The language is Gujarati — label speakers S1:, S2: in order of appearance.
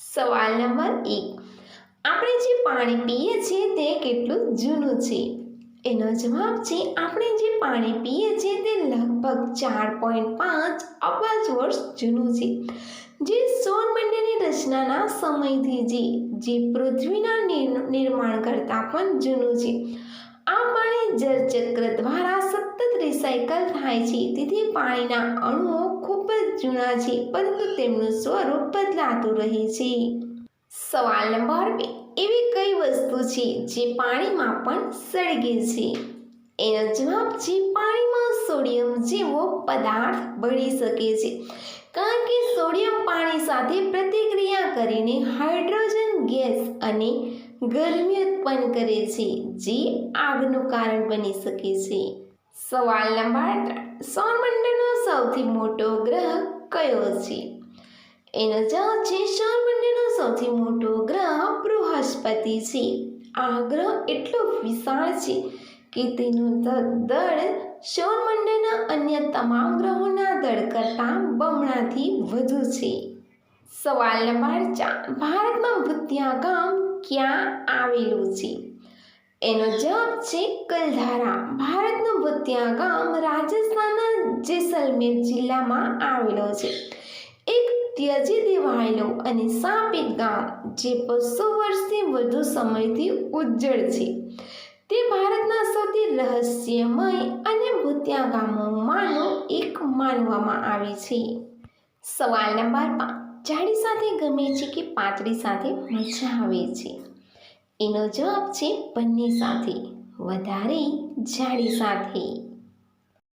S1: સવાલ નંબર એક. આપણે જે પાણી પીએ છીએ તે કેટલું જૂનું છે? એનો જવાબ છે, આપણે જે પાણી પીએ છીએ તે લગભગ ચાર પોઈન્ટ પાંચ અબજ વર્ષ જૂનું છે. જે સૌરમંડળની રચનાના સમયથી જે જે પૃથ્વીના નિર્માણ કરતાં પણ જૂનું છે. આ પાણી રિસાયકલ થાય છે. તેથી પાણીના અણુઓ ખૂબ જ જૂના છે, પરંતુ તેમનું સ્વરૂપ બદલાતું રહે છે. સવાલ નંબર બે. એવી કઈ વસ્તુ છે જે પાણીમાં પણ સળગે છે? એનો જવાબ છે, પાણીમાં સોડિયમ જેવો પદાર્થ બળી શકે છે. કારણ કે સોડિયમ પાણી સાથે પ્રતિક્રિયા કરીને હાઇડ્રોજન ગેસ અને ગરમી ઉત્પન્ન કરે છે, જે આગનું કારણ બની શકે છે. સવાલ નંબર ત્રણ સૌરમંડળનો સૌથી મોટો ગ્રહ કયો છે? એનો જવાબ છે સૌરમંડળનો સૌથી મોટો ગ્રહ બૃહસ્પતિ છે. આ ગ્રહ એટલો વિશાળ છે કે તેનું દળ સૌરમંડળના અન્ય તમામ ગ્રહોના દળ કરતાં બમણાથી વધુ છે. સવાલ નંબર ચાર. ભારતમાં ભૂતિયા ગામ ક્યાં આવેલું છે? એનો જવાબ છે કલધારા. ભારતનું ભૂતિયા ગામ રાજસ્થાનના જેસલમેર જિલ્લામાં આવેલો છે. એક ત્યજી દેવાયેલો અને સાપિત ગામ જે બસો વર્ષથી વધુ સમયથી ઉજ્જળ છે. તે ભારતના સૌથી રહસ્યમય અને ભૂત્યા ગામોમાંનો એક માનવામાં આવે છે. સવાલ નંબર પાંચ. જાડી સાથે ગમે છે કે પાતળી સાથે મજા આવે છે? એનો જવાબ છે બંને સાથે. વધારે જાળી સાથે.